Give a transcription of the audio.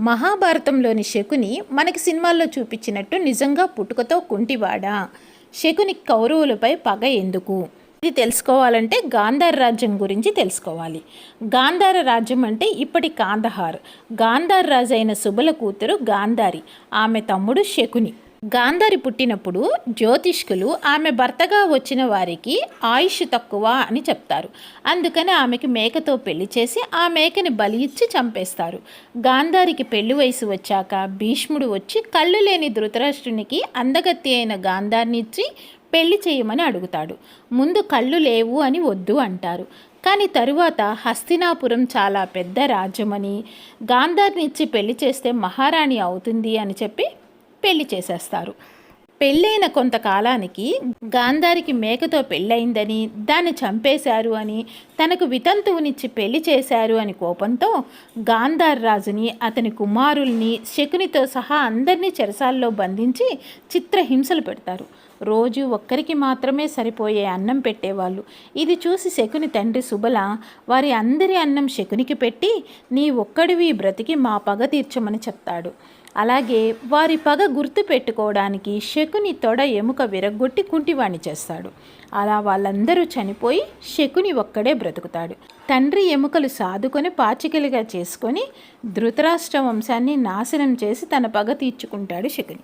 మహాభారతంలోని శకుని మనకి సినిమాల్లో చూపించినట్టు నిజంగా పుట్టుకతో కుంటివాడా? శకుని కౌరవులపై పగ ఎందుకు? ఇది తెలుసుకోవాలంటే గాంధార రాజ్యం గురించి తెలుసుకోవాలి. గాంధార రాజ్యం అంటే ఇప్పటి కాందహార్. గాంధార్ రాజు అయిన సుబల కూతురు గాంధారి. ఆమె తమ్ముడు శకుని. గాంధారి పుట్టినప్పుడు జ్యోతిష్కులు ఆమె భర్తగా వచ్చిన వారికి ఆయుష్ తక్కువ అని చెప్తారు. అందుకని ఆమెకి మేకతో పెళ్ళి చేసి ఆ మేకని బలి ఇచ్చి చంపేస్తారు. గాంధారికి పెళ్ళి వయసు వచ్చాక భీష్ముడు వచ్చి కళ్ళు లేని ధృతరాష్ట్రునికి అందగత్తి అయిన గాంధారిని ఇచ్చి పెళ్ళి చేయమని అడుగుతాడు. ముందు కళ్ళు లేవు అని వద్దు అంటారు. కానీ తరువాత హస్తినాపురం చాలా పెద్ద రాజ్యమని గాంధార్ని ఇచ్చి పెళ్ళి చేస్తే మహారాణి అవుతుంది అని చెప్పి పెళ్ళి చేసేస్తారు. పెళ్ళైన కొంతకాలానికి గాంధారికి మేకతో పెళ్ళయిందని దాన్ని చంపేశారు అని తనకు వితంతువునిచ్చి పెళ్ళి చేశారు అని కోపంతో గాంధార్ రాజుని అతని కుమారుల్ని శకునితో సహా అందరినీ చెరసాల్లో బంధించి చిత్రహింసలు పెడతారు. రోజు ఒక్కరికి మాత్రమే సరిపోయే అన్నం పెట్టేవాళ్ళు. ఇది చూసి శకుని తండ్రి సుబల వారి అందరి అన్నం శకునికి పెట్టి నీ ఒక్కడివి బ్రతికి మా పగ తీర్చమని చెప్తాడు. అలాగే వారి పగ గుర్తు పెట్టుకోవడానికి శకుని తొడ ఎముక విరగ్గొట్టి కుంటివాణ్ణి చేస్తాడు. అలా వాళ్ళందరూ చనిపోయి శకుని ఒక్కడే బ్రతుకుతాడు. తండ్రి ఎముకలు సాదుకొని పాచికలుగా చేసుకొని ధృతరాష్ట్ర వంశాన్ని నాశనం చేసి తన పగ తీర్చుకుంటాడు శకుని.